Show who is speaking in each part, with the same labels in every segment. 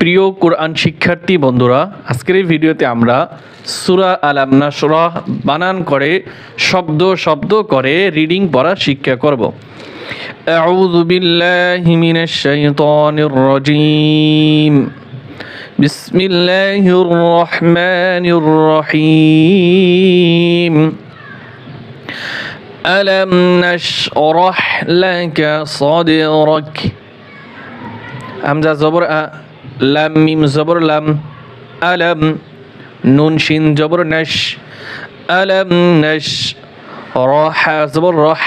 Speaker 1: প্রিয় কোরআন শিক্ষার্থী বন্ধুরা আজকের এই ভিডিওতে আমরা সুরা আলাম নাসরাহ বানান করে শব্দ শব্দ করে রিডিং পড়া শিক্ষা করব أعوذ بالله من الشيطان الرجيم بسم الله الرحمن الرحيم ألم نشرح لك صدرك হামজা জবর আ লাম মিম জবর লাম, আলাম, নুন শিন জবর নাশ, আলাম নাশ, রহ জবর রহ,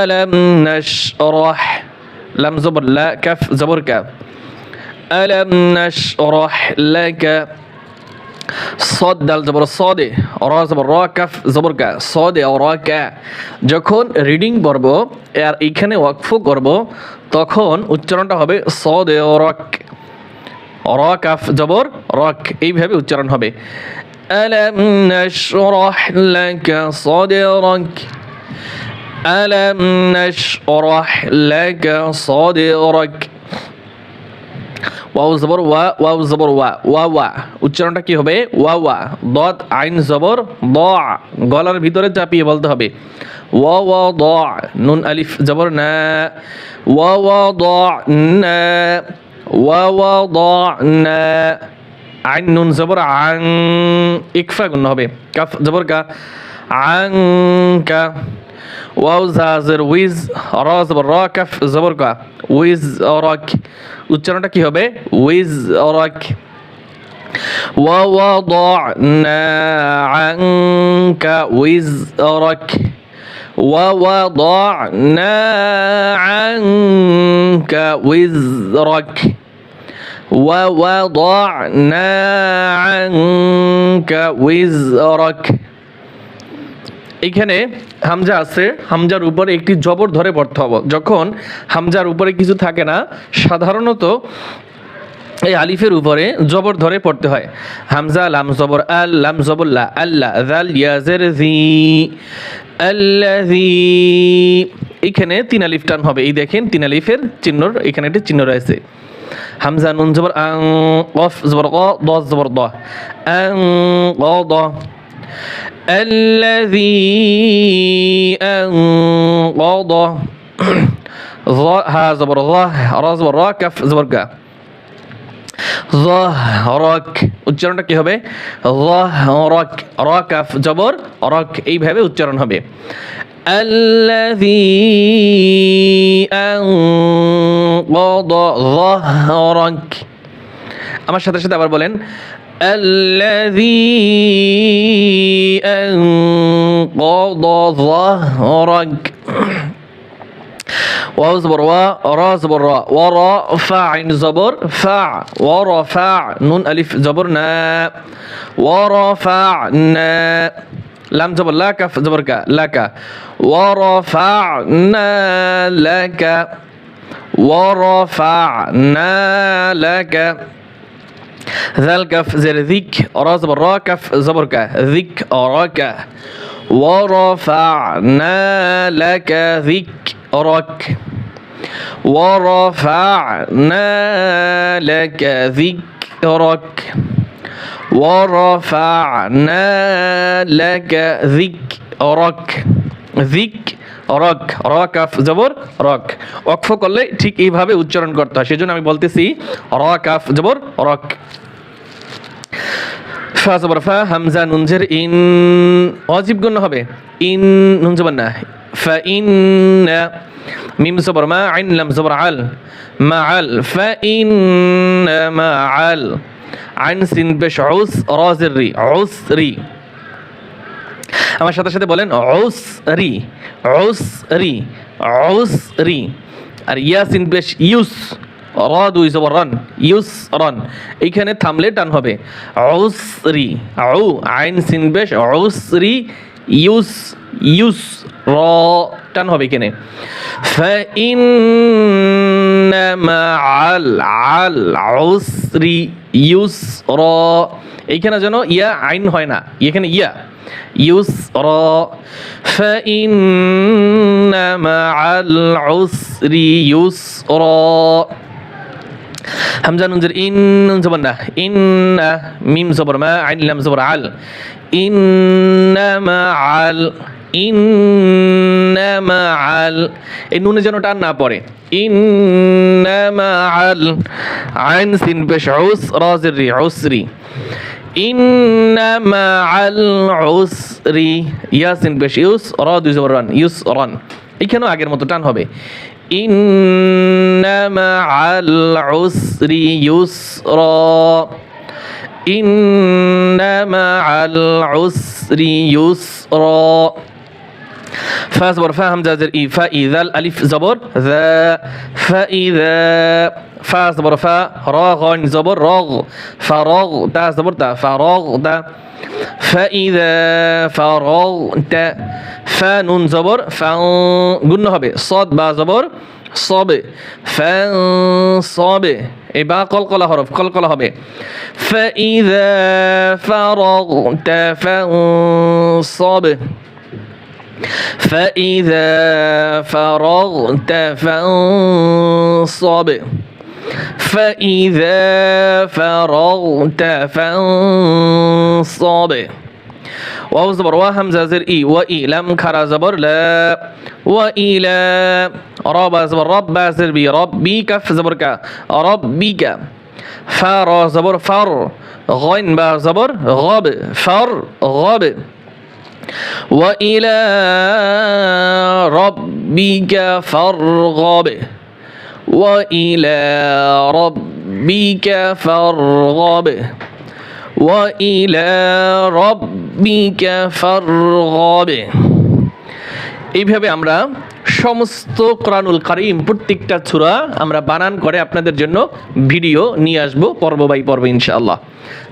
Speaker 1: আলাম নাশ, রহ, লাম জবর লা, কাফ জবর কা, আলাম নাশ, রহ লাকা সদ দাল জবর সদে, র জবর র, কাফ জবর কা, সদে র কা, যখন রিডিং করব আর এইখানে ওয়াকফ করব, তখন উচ্চারণটা হবে সদে রক। র কাফ জবর রক এইভাবে উচ্চারণ হবে ألم نشرح لك صدرك ألم نشرح لك صدرك ওয়াও জবর ওয়া ওয়াও জবর ওয়া ওয়া ওয়া উচ্চারণটা কি হবে ওয়া ওয়া দত আইন জবর দ গলার ভিতরে চাপিয়ে বলতে হবে ওয়া ওয়া দ নুন আলিফ জবর না ওয়া ওয়া দ না ওয়া ওয়া দ না আইন নুন জবর আং ইকফা গুণ হবে কাফ জবর কা আং কা ওয়াও জাজের উইজ র জবর র কাফ জবর কা উইজ রক উচ্চারণটা কি হবে উইজ রক ووضعنا عنك وزرك ووضعنا عنك وزرك ووضعنا عنك وزرك এখানে হামজা আছে হামজার উপরে একটি জবর ধরে পড়তে হবে যখন হামজার উপরে কিছু থাকে না সাধারণত এই আলিফের উপরে জবর ধরে পড়তে হয় হামজা লাম জবর আল লাম জবর লা আল্লাহ জাল ইয়াজের জি আল্লাহি এখানে তিন আলিফ টান হবে এই দেখেন তিন আলিফের চিহ্ন এখানে একটি চিহ্ন রয়েছে হামজা নুন জবর আং কফ জবর ক দ জবর দ আং ক দ الذي أنقض ظ ها زبر ظه را زبر را كف زبر كا ظهرك উচ্চারণটা কি হবে ظهرك রা কাফ জবর রক এইভাবে উচ্চারণ হবে الذي أنقض ظهرك আমার সাথে সাথে আবার বলেন الذي أنقض ظهرك واو زبر وا را زبر را ورا فا عين زبر فا ورفع نون ألف زبرنا ورفعنا لام زبر لا كف زبر كا لك ورفعنا لك ورفعنا لك ذال كف زر ذيك را زبر را كف زبر كا ذيك راك. ورفعنا لك ذكرك ورفعنا لك ذكرك ورفعنا لك ذكرك ذك রক রক আফ জবর রক অক্ষ করলে ঠিক এইভাবে উচ্চারণ করতে হয়। সেজন্য আমি বলতেছি রক আফ জবর রক ফা জবর, ফা, হামজা, নুনজের ইন। অজিব গুণ হবে। ইন, নুন জবর না। ফা, ইন মিম জবর, মা, আইন, লাম জবর, আল। মা, আল। ফা, ইন, মা, আল। আইন, সিন বেশ উস রাজের রি। উস রি। আমার সাথে সাথে বলেন ঔস রি ঔস রি ঔস রি আর ইয়াসিন বেশ, ইউস, রদ উইজ ওভার রন, ইউস রন। এইখানে থামলে টান হবে ঔস রি আউ আইন সিন বেশ ঔস রি ইউস ইউস, র। টান হবে এখানে। আল আল রি ইউস, র। এইখানে যেন ইয়া আইন হয় না, এখানে ইয়া। يسرا فإن مع العسر يسرا হামজা নুনজের ইন নুন জবর না ইন মিম জবর মা আইন লাম জবর আল ইন্নামা আল ইন্নামা আল এই নুনে যেন টান না পড়ে ইন্নামা আল আইন সিন পেশ উস রাজের রি উসরি ইন্নামা আল উসরি। ইয়াসিন পেশ ইউস র দুই জবর রান ইউস রান এখানেও আগের মতো টান হবে। ইন্নামা আল উসরি ইউসরা। ইন্নামা আল উসরি ইউসরা। فا زبر فا همزة زر إي فإذا الألف زبر ذا فإذا فا زبر فا را غين زبر راغ فراغ تا زبر تا فراغ تا فإذا فرغت فا نون زبر فان قلنا هبه صاد با زبر صاب فانصاب এবার কলকলা হরফ কলকলা হবে فإذا فرغت فانصب فإذا فرغت فانصب. فإذا فرغت فانصب. واو زبر وا همزة زر إي وإي لم خرا زبر لا. وإلى رب زبر رب زر بي ربي كف زبر كا. ربك فر زبر فر. غين با زبر غب. فر غب. وإلى ربك فارغب. وإلى ربك فارغب. وإلى ربك فارغب. এইভাবে আমরা সমস্ত কোরআনুল কারিম প্রত্যেকটা ছুরা আমরা বানান করে আপনাদের জন্য ভিডিও নিয়ে আসব পর্ব বাই পর্ব ইনশাআল্লাহ।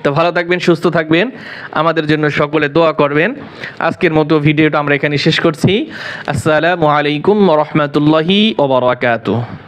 Speaker 1: তো ভালো থাকবেন, সুস্থ থাকবেন, আমাদের জন্য সকলে দোয়া করবেন। আজকের মতো ভিডিওটা আমরা এখানে শেষ করছি। আসসালামু আলাইকুম রহমতুল্লাহি ওবরাকাতুহ